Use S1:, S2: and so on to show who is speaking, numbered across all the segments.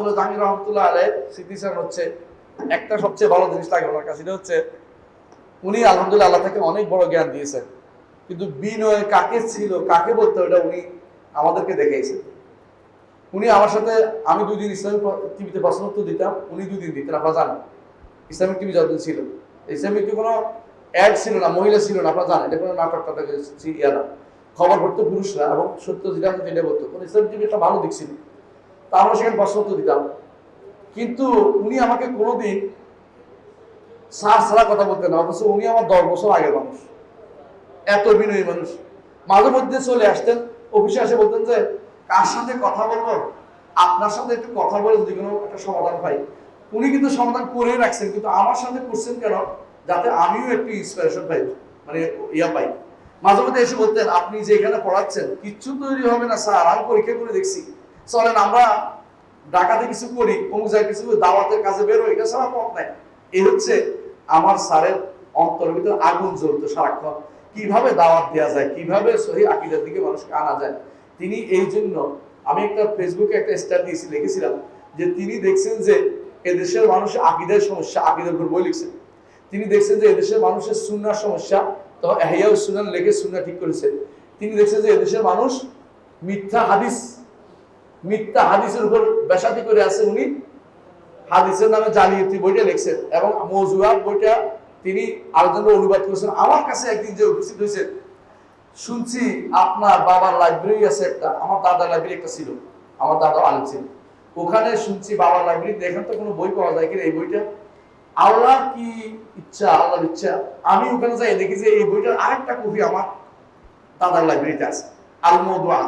S1: আব্দুল্লাহ জাহাঙ্গীর রহমতুল্লাহ স্মৃতিচারণ হচ্ছে একটা সবচেয়ে জিনিস লাগে ওনার কাছে হচ্ছে উনি আল্লাহ থেকে অনেক বড় জ্ঞান দিয়েছেন। কিন্তু বিনয় কাকে ছিল, কাকে বলতে ওটা উনি আমাদেরকে উনি আমার সাথে, আমি দুই দিন ইসলামিক টিভিতে প্রশ্ন উত্তর দিতাম, উনি দুই দিন দিতেন, আপনারা জানেন। ইসলামিক টিভি যতদিন ছিল। ইসলামিক টিভি কোনো অ্যাড ছিল না, মহিলা ছিল না, আপনারা জানেন, এটা কোনো নাটক টাটক খবর পড়তো পুরুষরা এবং সত্য যেটা সেটা বলতো, কোনো ইসলামিক টিভি একটা ভালো দিক ছিল। তা আমরা সেখানে উত্তর দিতাম। কিন্তু উনি আমাকে কোনোদিন সার সারা কথা বলতেন না, অথচ উনি আমার দশ বছর আগের মানুষ। এত বিনয়ী মানুষ। মাঝে মধ্যে চলে আসতেন, অফিসে এসে বলতেন যে, কার সাথে কথা বলব? আপনার সাথে একটু কথা বলে যদি কোনো একটা সমাধান পাই। উনি কিন্তু সমাধান করে রাখছেন, কিন্তু আমার সাথে করছেন কেন? যাতে আমিও একটু ইন্সপিরেশন পাই মানে ইয়া পাই। মাঝে মধ্যে এসে বলতেন, আপনি যে এখানে পড়াচ্ছেন, কিচ্ছু তৈরি হবে না, স্যার। আমি পরীক্ষা করে দেখছি। চলেন আমরা ঢাকাতে কিছু করি, অমুক জায়গায় কিছু দাওয়াতের কাজে বেরো এটা ছাড়া পথ নাই। এই হচ্ছে আমার স্যারের অন্তরের ভিতরে আগুন জ্বলতো সারাক্ষণ। কীভাবে দাওয়াত দেওয়া যায়, কীভাবে সহি আকিদার দিকে মানুষকে আনা যায়। তিনি এই জন্য, আমি একটা ফেসবুকে একটা স্টার দিয়েছি, লিখেছিলাম, যে তিনি দেখছেন যে এদেশের মানুষের আকিদের সমস্যা, আকিদের উপর বই লিখছেন। তিনি দেখছেন যে এদেশের মানুষের সুন্নার সমস্যা, তো এহিয়াউ সুনান লেগে সুন্না ঠিক করেছে। তিনি দেখছেন যে এদেশের মানুষ মিথ্যা হাদিস মিথ্যা হাদিসের উপর বেসাতি করে আছে উনি। হাদিসের নামে জালিয়াতি বইটা লিখছেন এবং মৌজুয়াত বইটা তিনি আলোচনা অনুবাদ করেছেন। আমার কাছে একদিন যে উপস্থিত হয়েছে শুনছি আপনার বাবার লাইব্রেরি আছে একটা, আমার দাদার লাইব্রেরি একটা ছিল, আমার দাদা আলিম ছিল। ওখানে শুনছি বাবার লাইব্রেরিতে এখানে তো কোনো বই পাওয়া যায় কিনা এই বইটা। আল্লাহর কি ইচ্ছা, আল্লাহর ইচ্ছা। আমি ওখানে যাই দেখি যে এই বইটার আরেকটা কপি আমার দাদার লাইব্রেরিতে আছে আল মদুয়া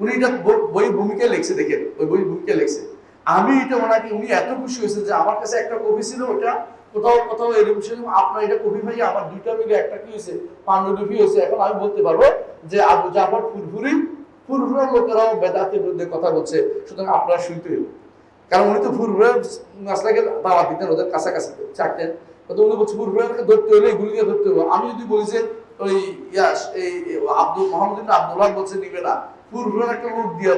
S1: উনি এটা বই- বই ভূমিকা লিখছে দেখে ওই বই ভূমিকা লিখছে। আমি এটা ওনাকে, উনি এত খুশি হয়েছে যে আমার কাছে একটা কপি ছিল, ওটা কোথাও কোথাও এরকম আপনার এটা ভাই, আমার দুইটা মিলে একটা কি হয়েছে, পাণ্ডুলিপি হয়েছে, এখন আমি বলতে পারব যে আবু জাফর ফুরফুরি লোকেরাও বেদাতের বিরুদ্ধে কথা বলছে, সুতরাং আপনারা শুনতে কারণ উনি তো ফুরফুরা মাসলাকে দাওয়াত দিতেন, ওদের কাছাকাছি তো উনি বলছে, ফুরফুরাকে ধরতে হলে এগুলি দিয়ে ধরতে হবে আমি যদি বলি যে একটা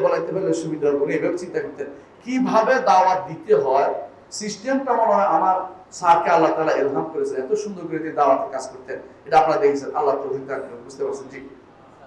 S1: বলাইতে সুবিধা চিন্তা করতেন। কীভাবে দাওয়াত দিতে হয়? সিস্টেমটা মনে হয় আমার স্যারকে আল্লাহ তালা এলহাম এত সুন্দর করে তিনি কাজ করতেন। এটা আপনারা দেখেছেন। আল্লাহ তৌফিক বুঝতে পারছেন? জি।